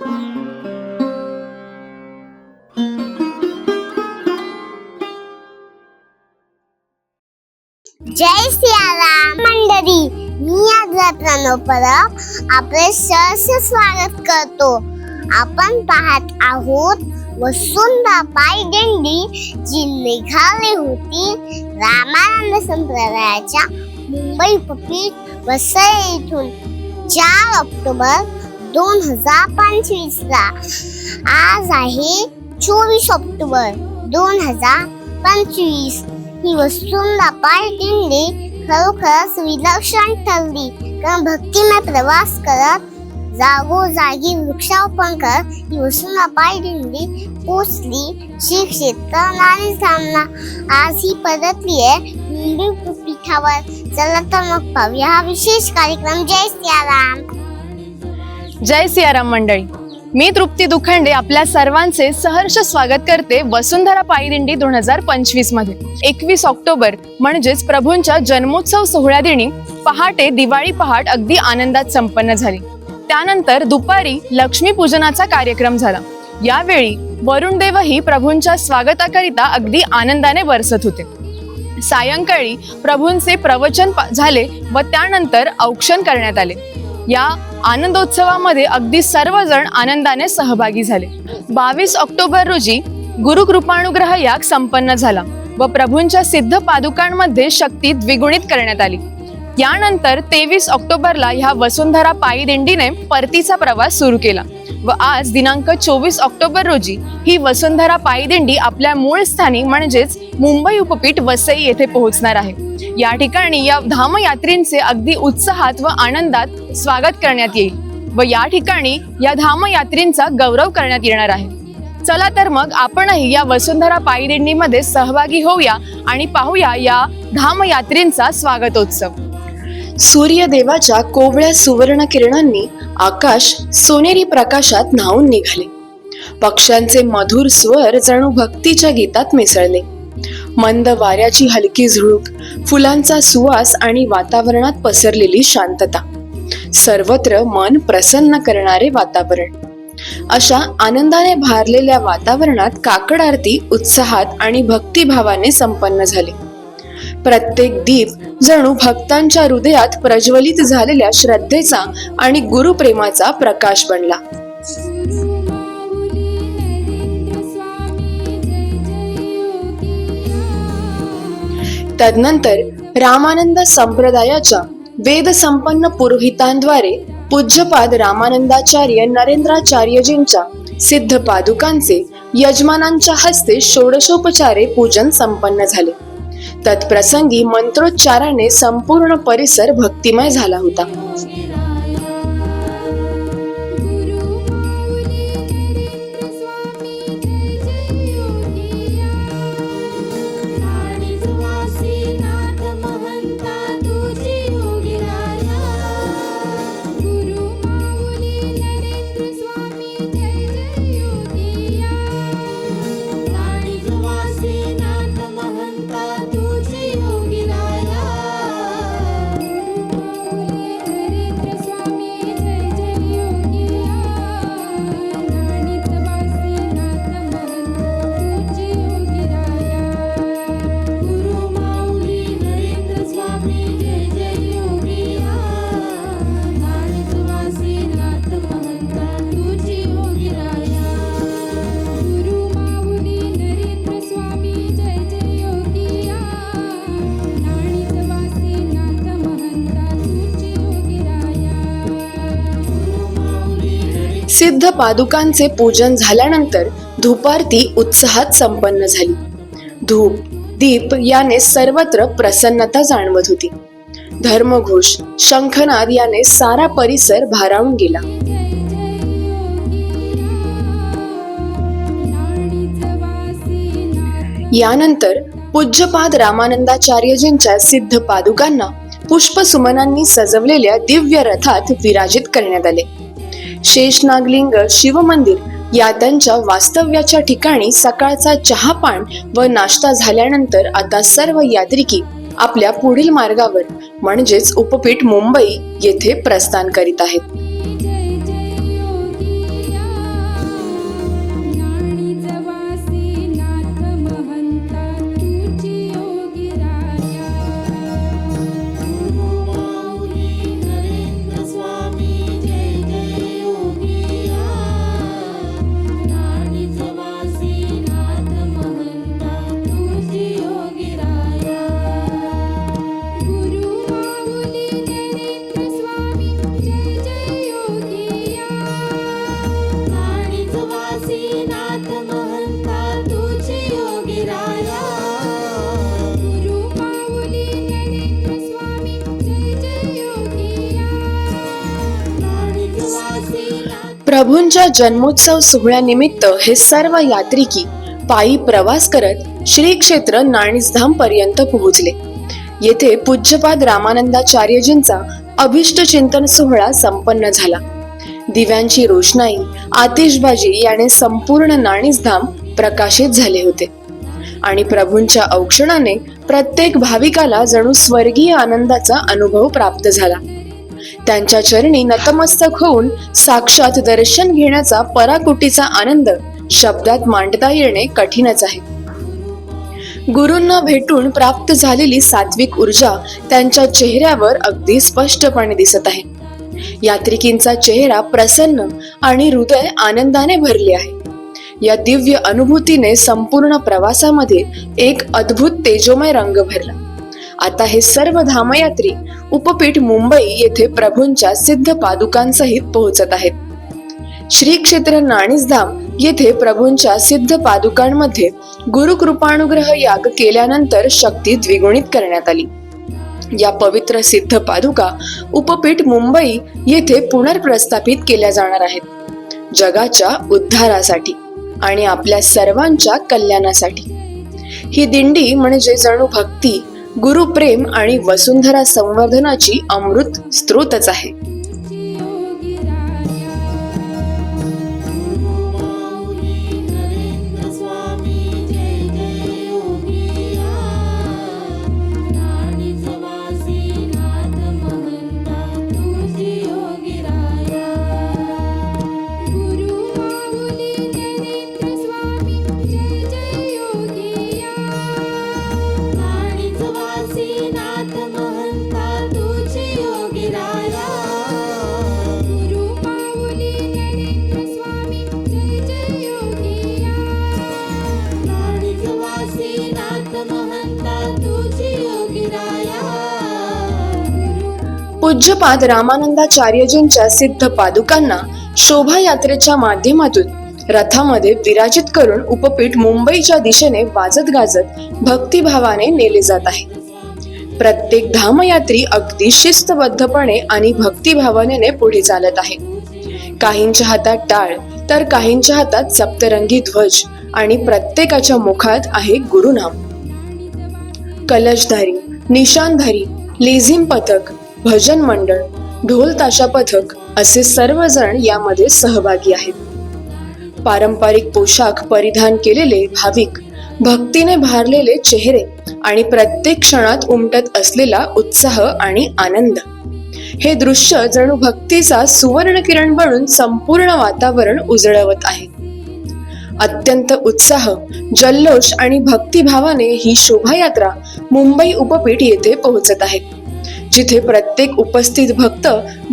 जय सियाराम. मंडळी मी आज प्रणव परब आपले सहर्ष स्वागत करतो. आपण पाहत आहोत वसुंधा पाय दिंडी जी निघाली होती रामानंद संप्रदायाच्या मुंबई पपी वसई येथून चार ऑक्टोबर दोन हजार पंचवीस ला. आज आहे चोवीस ऑक्टोबर दोन हजार पंचवीस. ही वस्तूंना पाय दिंडी खरोखरच विलक्षण ठरली. कारण भक्तीमय प्रवास करत जागोजागी वृक्षारोपण करत ही वस्तूंना पाय दिंडी पोचली श्री क्षेत्र आणि सामना आज ही परतली आहे मुंबई पीठावर. चला तर मग पाहूया हा विशेष कार्यक्रम. जय सियाराम जय सियाराम मंडळी. मी तृप्ती दुखंडे आपल्या सर्वांचे सहर्ष स्वागत करते वसुंधरा पायदिंडी दोन हजार पंचवीसमध्ये. एकवीस ऑक्टोबर म्हणजेच प्रभूंच्या जन्मोत्सव सोहळ्या दिनी पहाटे दिवाळी पहाट अगदी आनंदात संपन्न झाली. त्यानंतर दुपारी लक्ष्मीपूजनाचा कार्यक्रम झाला. यावेळी वरुणदेवही प्रभूंच्या स्वागताकरिता अगदी आनंदाने बरसत होते. सायंकाळी प्रभूंचे प्रवचन झाले व त्यानंतर औक्षण करण्यात आले. या आनंदोत्सवामध्ये अगदी सर्वजण आनंदाने सहभागी झाले. बावीस ऑक्टोबर रोजी गुरुकृपानुग्रह याग संपन्न झाला व प्रभूंच्या सिद्ध पादुकांमध्ये शक्ती द्विगुणित करण्यात आली. यानंतर तेवीस ऑक्टोबरला ह्या वसुंधरा पायी दिंडीने परतीचा प्रवास सुरू केला व आज दिनांक चोवीस ऑक्टोबर रोजी ही वसुंधरा पायी दिंडी आपल्या मूळ स्थानी म्हणजेच मुंबई उपपीठ वसई येथे पोहोचणार आहे. या ठिकाणी या धामयात्रींचे अगदी उत्साहात व आनंदात स्वागत करण्यात येईल व या ठिकाणी या धामयात्रींचा गौरव करण्यात येणार आहे. चला तर मग आपणही या वसुंधरा पायी दिंडीमध्ये सहभागी होऊया आणि पाहूया या धामयात्रींचा स्वागतोत्सव. सूर्यदेवाच्या कोवळ्या सुवर्ण किरणांनी आकाश सोनेरी प्रकाशात न्हावून निघाले. पक्ष्यांचे मधुर स्वर जणू भक्तीच्या गीतात मिसळले. मंद वाऱ्याची हलकी झुळूक फुलांचा सुवास आणि वातावरणात पसरलेली शांतता. सर्वत्र मन प्रसन्न करणारे वातावरण. अशा आनंदाने भारलेल्या वातावरणात काकड आरती उत्साहात आणि भक्तिभावाने संपन्न झाली. प्रत्येक दीप जणू भक्तांच्या हृदयात प्रज्वलित झालेल्या श्रद्धेचा आणि गुरुप्रेमाचा प्रकाश बनला. तदनंतर रामानंद संप्रदायाच्या वेद संपन्न पुरोहितांद्वारे पूज्यपाद रामानंदाचार्य नरेंद्राचार्यजींच्या सिद्ध पादुकांचे यजमानांच्या हस्ते षोडशोपचारे पूजन संपन्न झाले. तत्प्रसंगी मंत्रोच्चाराने संपूर्ण परिसर भक्तिमय झाला होता. सिद्ध पादुकांचे पूजन झाल्यानंतर धूपारती उत्साहात संपन्न झाली. धूप दीप याने सर्वत्र प्रसन्नता जाणवत होती. धर्मघोष शंखनाद याने सारा परिसर भारावून गेला. यानंतर पूज्यपाद रामानंदाचार्यजींच्या सिद्ध पादुकांना पुष्पसुमनांनी सजवलेल्या दिव्य रथात विराजित करण्यात आले. शेषनागलिंग शिवमंदिर या त्यांच्या वास्तव्याच्या ठिकाणी सकाळचा चहापान व नाश्ता झाल्यानंतर आता सर्व यात्रिकी आपल्या पुढील मार्गावर म्हणजेच उपपीठ मुंबई येथे प्रस्थान करीत आहेत. प्रभूंच्या जन्मोत्सव सोहळ्यानिमित्त हे सर्व यात्रिकी पायी प्रवास करत श्री क्षेत्र नाणीसधाम पर्यंत पोहोचले. येथे पूज्यपाद रामानंदाचार्यजींचा अभिष्ट चिंतन सोहळा संपन्न झाला. दिव्यांची रोषणाई आतिषबाजी याने संपूर्ण नाणीसधाम प्रकाशित झाले होते. आणि प्रभूंच्या औक्षणाने प्रत्येक भाविकाला जणू स्वर्गीय आनंदाचा अनुभव प्राप्त झाला. त्यांच्या चरणी नतमस्तक होऊन साक्षात दर्शन घेण्याचा पराकुटीचा आनंद शब्दात मांडता येणे कठीणच आहे. गुरूंना भेटून प्राप्त झालेली सात्विक ऊर्जा त्यांच्या चेहऱ्यावर अगदी स्पष्टपणे दिसत आहे. यात्रिकींचा चेहरा प्रसन्न आणि हृदय आनंदाने भरले आहे. या दिव्य अनुभूतीने संपूर्ण प्रवासामध्ये एक अद्भुत तेजोमय रंग भरला. आता हे सर्व धामयात्री उपपीठ मुंबई येथे प्रभूंच्या सिद्ध पादुकांसहित पोहोचत आहेत. श्री क्षेत्र नाणीसधाम येथे प्रभूंच्या सिद्ध पादुकांमध्ये गुरुकृपानुग्रह याग केल्यानंतर शक्ती द्विगुणित करण्यात आली. या पवित्र सिद्ध पादुका उपपीठ मुंबई येथे पुनर्प्रस्थापित केल्या जाणार आहेत. जगाच्या उद्धारासाठी आणि आपल्या सर्वांच्या कल्याणासाठी. ही दिंडी म्हणजे जणू भक्ती गुरुप्रेम आणि वसुंधरा संवर्धनाची अमृत स्त्रोतच आहे. पूज्यपाद रामानंदाचार्यजींच्या सिद्ध पादुकांना शोभायात्रेच्या माध्यमातून रथामध्ये विराजित करून उपपीठ मुंबईच्या दिशेने वाजत गाजत भक्तिभावाने नेले जात आहे. प्रत्येक धामयात्री अगदी शिस्तबद्धपणे आणि भक्तिभावनेने पुढे चालत आहे. काहींच्या हातात टाळ तर काहींच्या हातात सप्तरंगी ध्वज आणि प्रत्येकाच्या मुखात आहे गुरुनाम. कलशधारी निशानधारी लेझिम पथक भजन मंडळ ढोल ताशा पथक असे सर्वजण यामध्ये सहभागी आहेत. पारंपरिक पोशाख परिधान केलेले भाविक भक्तीने भारलेले चेहरे आणि प्रत्येक क्षणात उमटत असलेला उत्साह आणि आनंद. हे दृश्य जणू भक्तीचा सुवर्ण किरण बनून संपूर्ण वातावरण उजळवत आहे. अत्यंत उत्साह जल्लोष आणि भक्तिभावाने ही शोभायात्रा मुंबई उपपीठ येथे पोहोचत आहे. जिथे प्रत्येक उपस्थित भक्त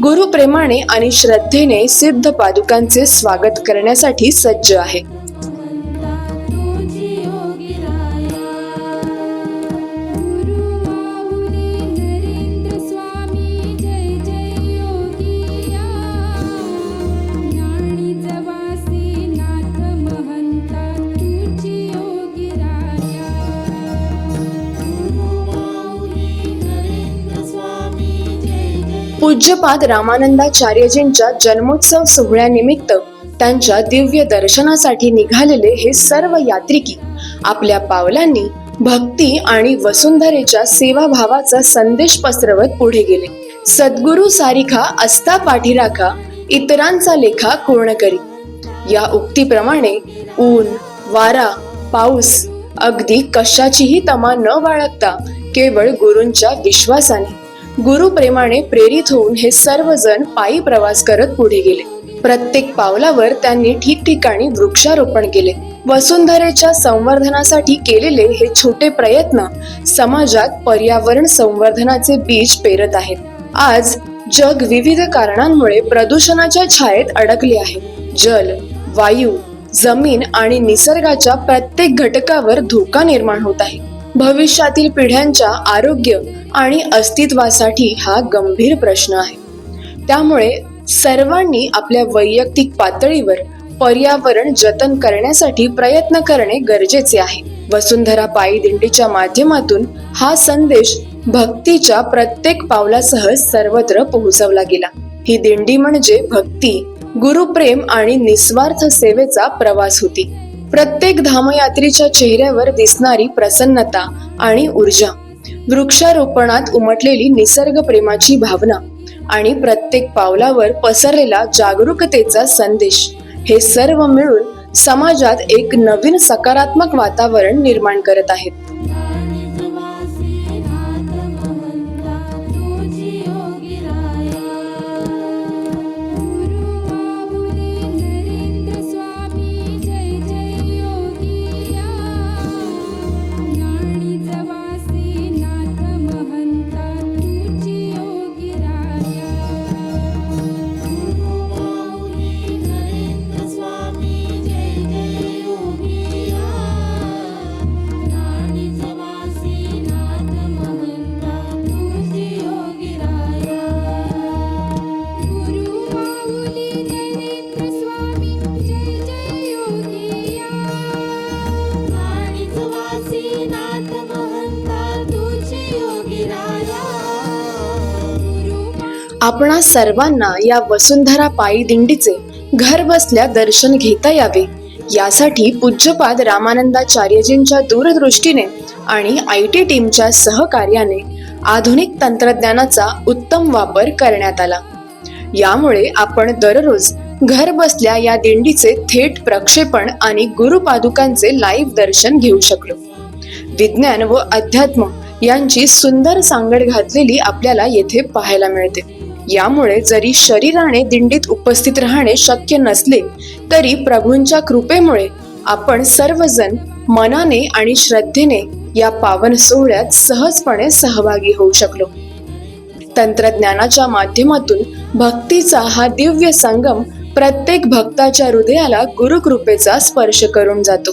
गुरुप्रेमाने आणि श्रद्धेने सिद्ध पादुकांचे स्वागत करण्यासाठी सज्ज आहे. पूज्यपाद रामानंदाचार्यजींच्या जन्मोत्सव सोहळ्यानिमित्त त्यांच्या दिव्य दर्शनासाठी निघालेले हे सर्व यात्रिकी आपल्या पावलांनी भक्ती आणि वसुंधरेच्या सेवाभावाचा संदेश पसरवत पुढे गेले. सद्गुरु सारिखा असता पाठीराखा इतरांचा लेखा पूर्ण करी? या उक्तीप्रमाणे ऊन वारा पाऊस अगदी कशाचीही तमा न बाळगता केवळ गुरूंच्या विश्वासाने गुरुप्रेमाने प्रेरित होऊन हे सर्वजण पायी प्रवास करत पुढे गेले. प्रत्येक पावलावर त्यांनी ठिकठिकाणी वृक्षारोपण केले. वसुंधरेच्या संवर्धनासाठी केलेले हे छोटे प्रयत्न समाजात पर्यावरण संवर्धनाचे बीज पेरत आहेत. आज जग विविध कारणांमुळे प्रदूषणाच्या छायेत अडकले आहे. जल वायू जमीन आणि निसर्गाच्या प्रत्येक घटकावर धोका निर्माण होत आहे. भविष्यातील पिढ्यांच्या आरोग्य आणि अस्तित्वासाठी हा गंभीर प्रश्न आहे. त्यामुळे सर्वांनी आपल्या वैयक्तिक पातळीवर पर्यावरण जतन करण्यासाठी प्रयत्न करणे गरजेचे आहे. वसुंधरा पायी दिंडीच्या माध्यमातून हा संदेश भक्तीच्या प्रत्येक पावलासह सर्वत्र पोहोचवला गेला. ही दिंडी म्हणजे भक्ती गुरुप्रेम आणि निस्वार्थ सेवेचा प्रवास होती. प्रत्येक धामयात्रीच्या चेहऱ्यावर दिसणारी प्रसन्नता आणि ऊर्जा. वृक्षारोपणात उमटलेली निसर्ग प्रेमाची भावना आणि प्रत्येक पावलावर पसरलेला जागरूकतेचा संदेश हे सर्व मिळून समाजात एक नवीन सकारात्मक वातावरण निर्माण करत आहेत. आपणा सर्वांना या वसुंधरा पायी दिंडीचे घर बसल्या दर्शन घेता यावे. यासाठी पूज्यपाद रामानंदाचार्यजींच्या दूरदृष्टीने आणि आय टी टीमच्या सहकार्याने आधुनिक तंत्रज्ञानाचा उत्तम वापर करण्यात आला. यामुळे आपण दररोज घर बसल्या या दिंडीचे थेट प्रक्षेपण आणि गुरुपादुकांचे लाईव्ह दर्शन घेऊ शकलो. विज्ञान व अध्यात्म यांची सुंदर सांगड घातलेली आपल्याला येथे पाहायला मिळते. यामुळे जरी शरीराने दिंडीत उपस्थित राहणे शक्य नसले तरी प्रभूंच्या कृपेमुळे आपण सर्वजण मनाने आणि श्रद्धेने या पावन सोहळ्यात सहजपणे सहभागी होऊ शकलो. तंत्रज्ञानाच्या माध्यमातून भक्तीचा हा दिव्य संगम प्रत्येक भक्ताच्या हृदयाला गुरुकृपेचा स्पर्श करून जातो.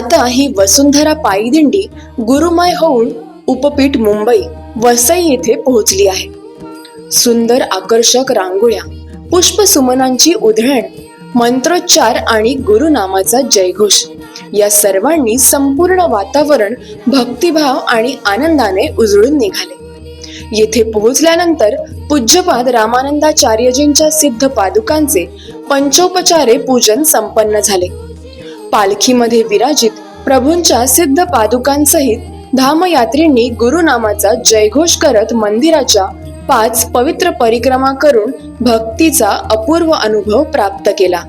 आता ही वसुंधरा पायी गुरुमय होऊन उपपीठ मुंबई वसई येथे पोहोचली आहे. सुंदर आकर्षक रांगोळ्या पुष्पसुमनांची उधळण मंत्रोच्चार आणि गुरुनामाचा जयघोष या सर्वांनी संपूर्ण वातावरण भक्तिभाव आणि आनंदाने उजळून निघाले. येथे पोहोचल्यानंतर पूज्यपाद रामानंदाचार्यजींच्या सिद्ध पादुकांचे पंचोपचारे पूजन संपन्न झाले. पालखीमध्ये विराजित प्रभूंच्या सिद्ध पादुकांसहित धामयात्रींनी गुरुनामाचा जयघोष करत मंदिराच्या पाच पवित्र परिक्रमा करून भक्तीचा अपूर्व अनुभव प्राप्त केला.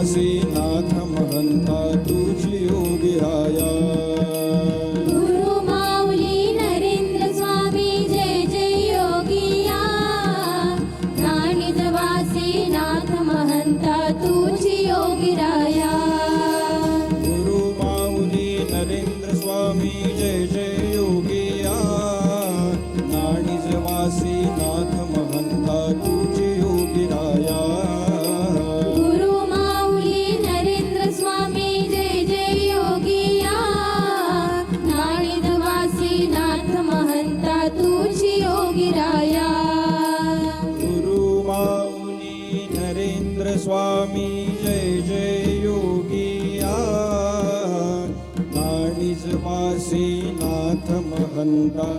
काशीनाथ महंता। स्वामी जय जय योगिया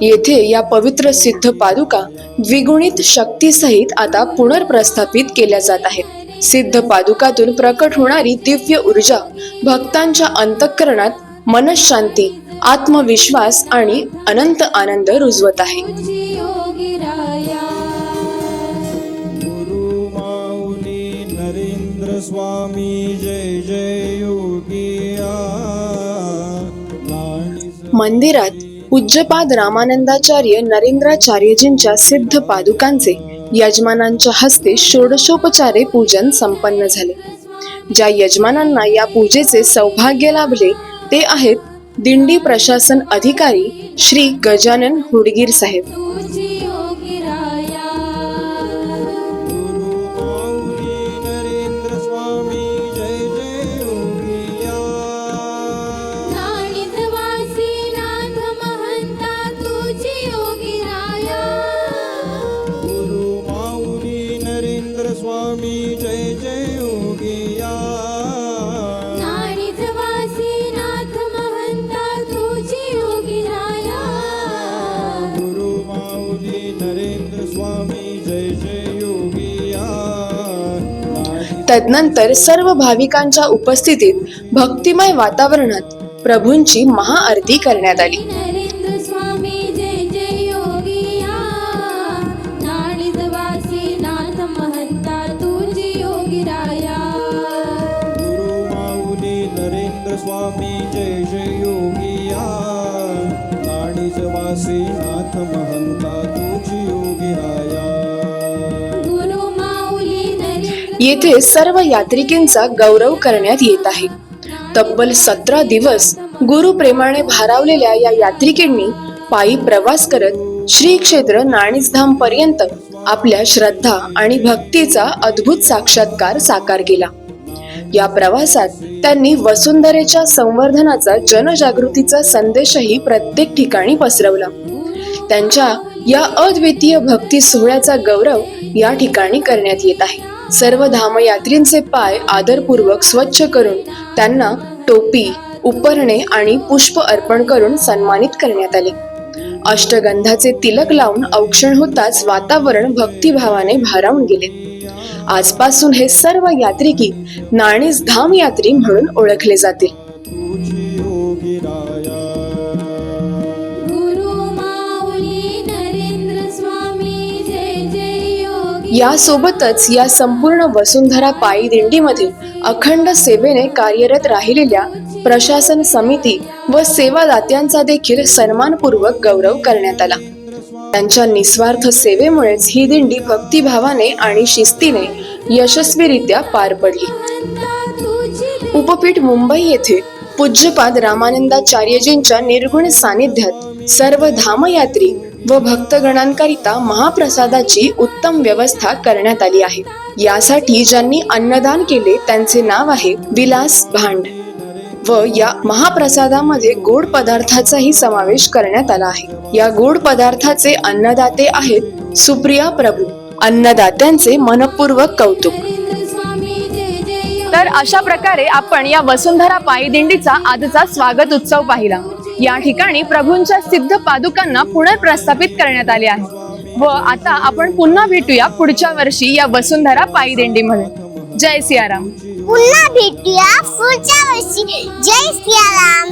येथे या पवित्र सिद्ध पादुका द्विगुणित शक्तीसहित आता पुनर्प्रस्थापित केल्या जात आहेत. सिद्ध पादुकातून प्रकट होणारी दिव्य ऊर्जा भक्तांच्या अंतःकरणात मनशांती आत्मविश्वास आणि अनंत आनंद रुजवत आहे. स्वामी जय जय योगिया. मंदिरात पूज्यपाद रामानंदाचार्य नरेंद्राचार्यजींच्या सिद्ध पादुकांचे यजमानांच्या हस्ते षोडशोपचारे पूजन संपन्न झाले. ज्या यजमानांना या पूजेचे सौभाग्य लाभले ते आहेत दिंडी प्रशासन अधिकारी श्री गजानन हुडगीर साहेब. तदनंतर सर्व भाविकांच्या उपस्थितीत भक्तिमय वातावरणात प्रभूंची महाआरती करण्यात आली. येथे सर्व यात्रिकींचा गौरव करण्यात येत आहे. तब्बल सतरा दिवस गुरुप्रेमाने भारावलेल्या या यात्रिकेंनी पायी प्रवास करत श्री क्षेत्र नाणीसधाम पर्यंत आपल्या श्रद्धा आणि भक्तीचा अद्भुत साक्षात्कार साकार केला. या प्रवासात त्यांनी वसुंधरेच्या संवर्धनाचा जनजागृतीचा संदेशही प्रत्येक ठिकाणी पसरवला. त्यांच्या या अद्वितीय भक्ती सोहळ्याचा गौरव या ठिकाणी करण्यात येत आहे. सर्व धामयात्रींचे पाय आदरपूर्वक स्वच्छ करून त्यांना टोपी उपरणे आणि पुष्प अर्पण करून सन्मानित करण्यात आले. अष्टगंधाचे तिलक लावून औक्षण होताच वातावरण भक्तिभावाने भारावून गेले. आजपासून हे सर्व यात्रिकी नाणीस धाम यात्री म्हणून ओळखले जातील. यासोबतच या संपूर्ण वसुंधरा पायी दिंडीमध्ये अखंड सेवेने कार्यरत राहिलेल्या प्रशासन समिती व सेवादात्यांचा देखील सन्मानपूर्वक गौरव करण्यात आला. त्यांच्या निस्वार्थ सेवेमुळेच ही दिंडी भक्तिभावाने आणि शिस्तीने यशस्वीरित्या पार पडली. उपपीठ मुंबई येथे पूज्यपाद रामानंदाचार्यजींच्या निर्गुण सानिध्यात सर्व धामयात्री व भक्तगणांकरिता महाप्रसादाची उत्तम व्यवस्था करण्यात आली आहे. यासाठी ज्यांनी अन्नदान केले त्यांचे नाव आहे विलास भांड. व या महाप्रसादामध्ये गोड पदार्थाचाही समावेश करण्यात आला आहे. या गोड पदार्थाचे अन्नदाते आहेत सुप्रिया प्रभू. अन्नदात्यांचे मनपूर्वक कौतुक. तर अशा प्रकारे आपण या वसुंधरा पायी दिंडीचा आजचा स्वागत उत्सव पाहिला. या ठिकाणी प्रभूंच्या सिद्ध पादुकांना पुनर्प्रस्थापित करण्यात आले आहे. व आता आपण पुन्हा भेटूया पुढच्या वर्षी या वसुंधरा पायी दिंडीमध्ये जय सियाराम. पुन्हा भेटूया पुढच्या वर्षी. जय सियाराम.